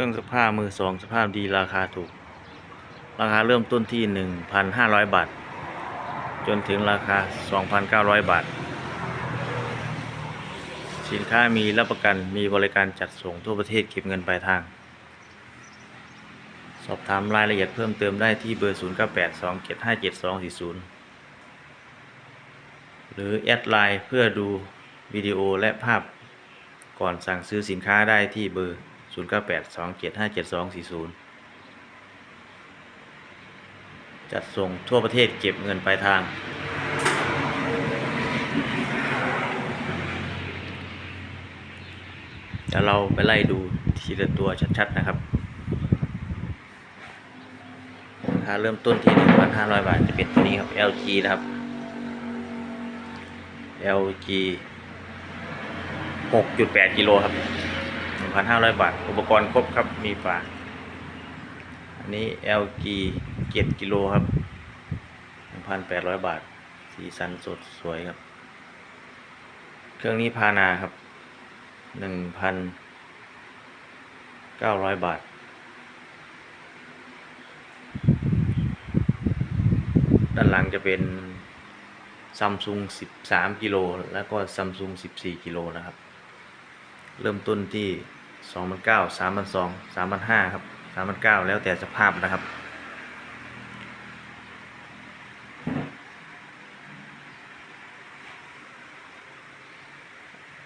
ครื่องซักผ้ามือสองสภาพดีราคาถูก ราคาเริ่มต้นที่หนึ่งพันห้าร้อยบาท จนถึงราคาสองพันเก้าร้อยบาท สินค้ามีรับประกันมีบริการจัดส่งทั่วประเทศเก็บเงินปลายทาง สอบถามรายละเอียดเพิ่มเติมได้ที่เบอร์ 0 9 8 2 7 5 7 2 4 0 หรือแอดไลน์เพื่อดูวิดีโอและภาพก่อนสั่งซื้อสินค้าได้ที่เบอร์ 0 9 8 2 7 5 7 2 4 0จัดส่งทั่วประเทศเก็บเงินปลายทาง เดี๋ยวเราไปไล่ดูทีละตัวชัดๆนะครับราคาเริ่มต้นที่ 1,500 บาทจะเป็นตัวนี้ครับ LG นะครับ LG 6.8 กิโลครับ 1,500 บาท อุปกรณ์ครบครับ มีฝาอันนี้ LG 7กิโลครับ 1,800 บาท สีสันสดสวยครับ เครื่องนี้พานาครับ 1,900 บาทด้านหลังจะเป็นซัมซุง13 กิโล แล้วก็ซัมซุง14 กิโลนะครับ เริ่มต้นที่ 2,900 3,200 3,500ครับ3,900แล้วแต่สภาพนะครับ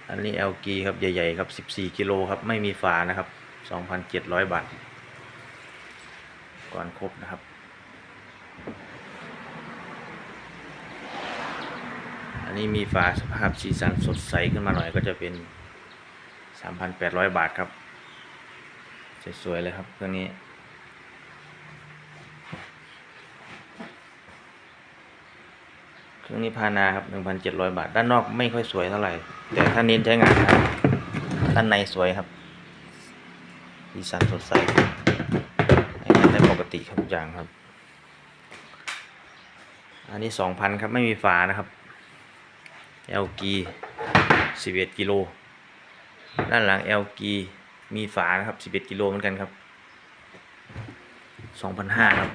อันนี้ LG ครับ ใหญ่ ๆ ครับ 14 กิโลครับ ไม่มีฝานะครับ 2,700 บาท ก่อนครบนะครับอันนี้มีฝาสภาพสีสันสดใสขึ้นมาหน่อยก็จะเป็น 3,800บาทครับ สวยๆเลยครับเครื่องนี้ เครื่องนี้พานาครับ1,700บาท ด้านนอกไม่ค่อยสวยเท่าไหร่ แต่ถ้าเน้นใช้งานครับด้านในสวยครับสีสันสดใสให้งานได้ปกติครับทุกอย่างครับ อันนี้2,000ครับไม่มีฝานะครับ LG 11กิโล ด้านหลัง LG มีฝานะครับ 11 กิโลเหมือนกันครับ 2,500 ครับ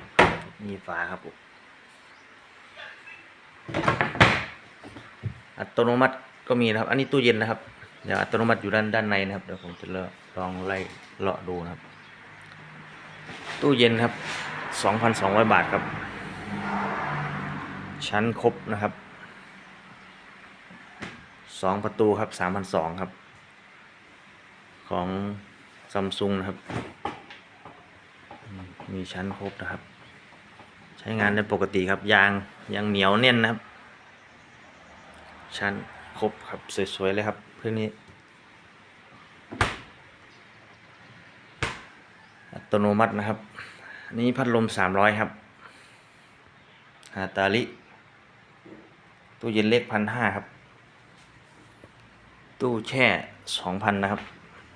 มีฝาครับผมอัตโนมัติก็มีนะครับ อันนี้ตู้เย็นนะครับ เดี๋ยวอัตโนมัติอยู่ด้านด้านในนะครับ เดี๋ยวผมจะลองไล่เลาะดูนะครับ ตู้เย็นครับ 2,200 บาทครับ ชั้นครบนะครับสองประตูครับ 3,200 ครับ ของซัมซุงนะครับ มีชั้นครบนะครับ ใช้งานได้ปกติครับ ยางยังเหนียวแน่นนะครับ ชั้นครบครับ สวยๆเลยครับเพื่อนี้อัตโนมัตินะครับ นี้พัดลม 300 ครับฮาตาลิตู้เย็นเล็กพันห้าครับ ตู้แช่สองพันนะครับ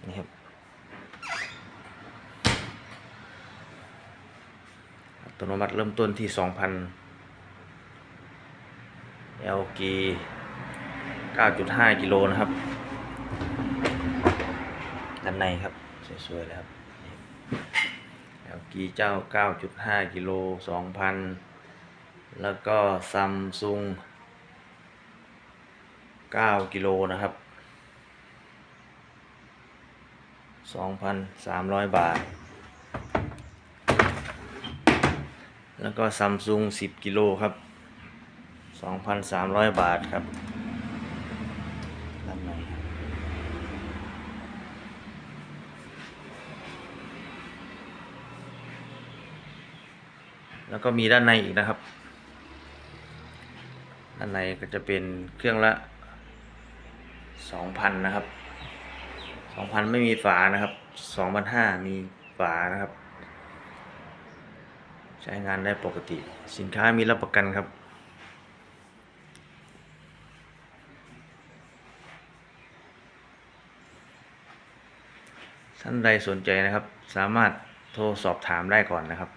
นี่ครับอัตโนมัติเริ่มต้นที่สองพัน LG 9.5 กิโลนะครับ ด้านในครับ สวยๆเลยครับ LG เจ้า 9.5 กิโล 2,000 แล้วก็ซัมซุง9กิโลนะครับ 2,300 บาท แล้วก็ซัมซุง10 กิโลครับ 2,300 บาทครับด้านในแล้วก็มีด้านในอีกนะครับ ด้านในก็จะเป็นเครื่องละสองพันนะครับ สองพันไม่มีฝานะครับสองพันห้ามีฝานะครับ ใช้งานได้ปกติ สินค้ามีรับประกันครับท่านใดสนใจนะครับ สามารถโทรสอบถามได้ก่อนนะครับ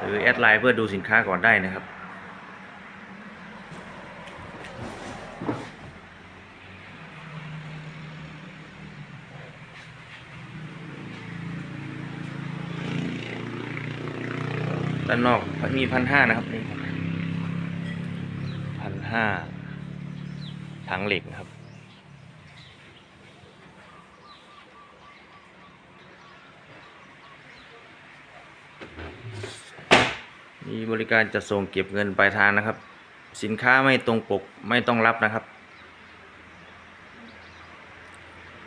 หรือแอดไลน์เพื่อดูสินค้าก่อนได้นะครับ ด้านนอกมีพันห้านะครับนี่พันห้าถังเหล็กนะครับ มีบริการจะส่งเก็บเงินปลายทางนะครับ สินค้าไม่ตรงปกไม่ต้องรับนะครับ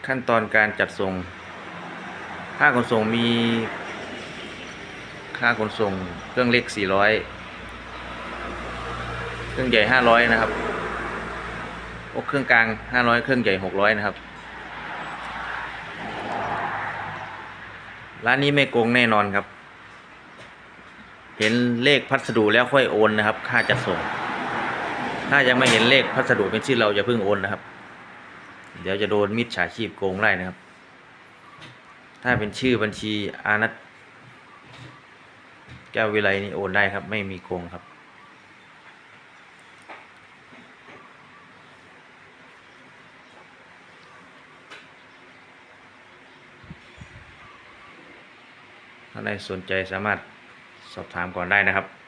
ขั้นตอนการจัดส่งค่าขนส่งมี ค่าขนส่ง เครื่องเล็ก 400 เครื่องใหญ่ 500 นะครับโอ้เครื่องกลาง 500 เครื่องใหญ่ 600 นะครับ ร้านนี้ไม่โกงแน่นอนครับ เห็นเลขพัสดุแล้วค่อยโอนนะครับ ค่าจัดส่ง ถ้ายังไม่เห็นเลขพัสดุเป็นชื่อเราอย่าเพิ่งโอนนะครับ เดี๋ยวจะโดนมิจฉาชีพโกงไล่นะครับ ถ้าเป็นชื่อบัญชีอานัท แก้ววิไลนี่โอนได้ครับ ไม่มีโกงครับ ถ้าใครสนใจสามารถสอบถามก่อนได้นะครับ